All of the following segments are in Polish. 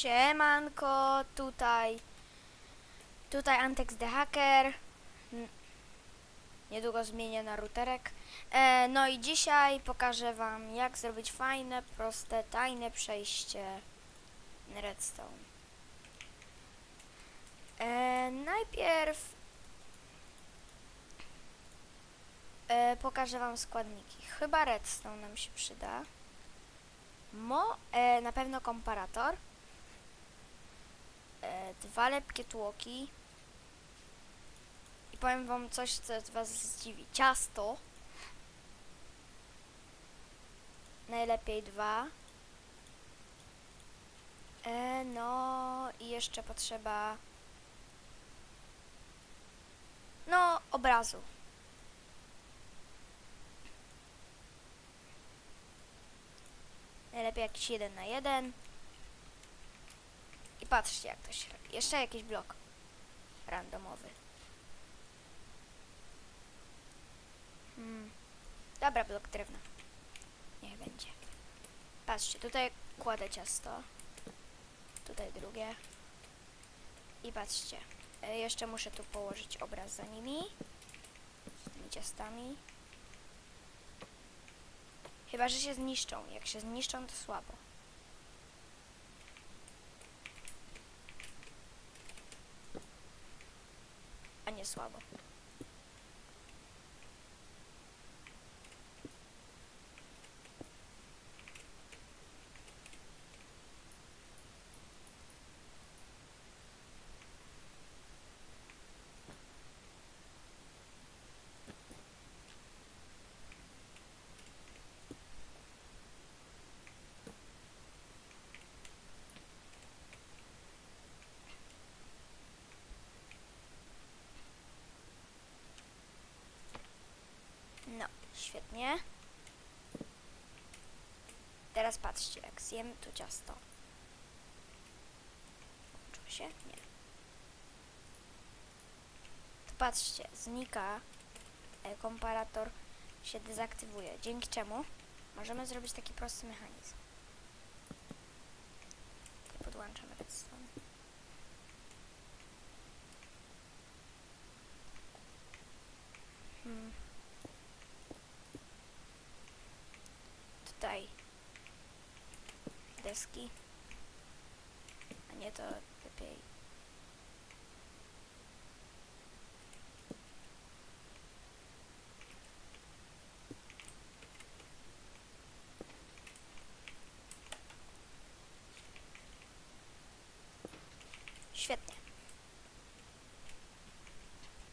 Siemanko, tutaj tutaj Antex the Hacker. Niedługo zmienię na routerek. E, no i dzisiaj pokażę wam jak zrobić fajne, proste, tajne przejście Redstone. E, najpierw e, pokażę wam składniki. Chyba Redstone nam się przyda. Mo, e, na pewno komparator. E, dwa lepkie tłoki. I powiem wam coś, co was zdziwi. Ciasto. Najlepiej dwa. E, no i jeszcze potrzeba no obrazu. Najlepiej jakiś jeden na jeden. Patrzcie jak to się robi. Jeszcze jakiś blok randomowy. Hmm. Dobra, blok drewna. Niech będzie. Patrzcie, tutaj kładę ciasto. Tutaj drugie. I patrzcie. e, Jeszcze muszę tu położyć obraz za nimi. Z tymi ciastami. Chyba, że się zniszczą. Jak się zniszczą, to słabo. A nie słabo. No, świetnie. Teraz patrzcie, jak zjem to ciasto. Włączyło się? Nie. To patrzcie, znika e, komparator się dezaktywuje, dzięki czemu możemy zrobić taki prosty mechanizm. Podłączamy redstone. Hmm. tutaj deski, a nie to lepiej. Świetnie.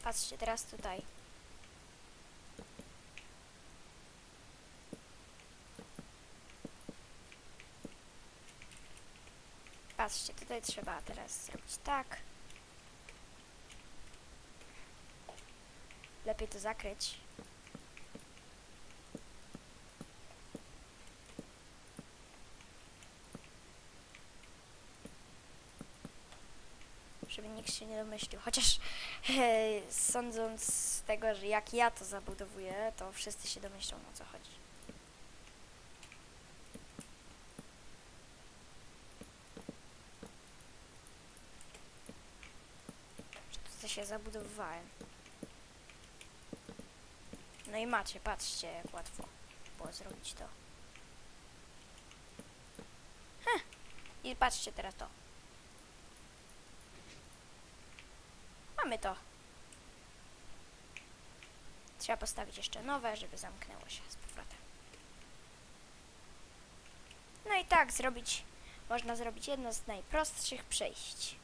Patrzcie teraz tutaj. Patrzcie, tutaj trzeba teraz zrobić tak. Lepiej to zakryć. Żeby nikt się nie domyślił. Chociaż sądząc z tego, że jak ja to zabudowuję, to wszyscy się domyślą o co chodzi. Się zabudowywałem. No i macie, patrzcie jak łatwo było zrobić to. Heh. I patrzcie teraz to. Mamy to. Trzeba postawić jeszcze nowe, żeby zamknęło się z powrotem. No i tak zrobić, można zrobić jedno z najprostszych przejść.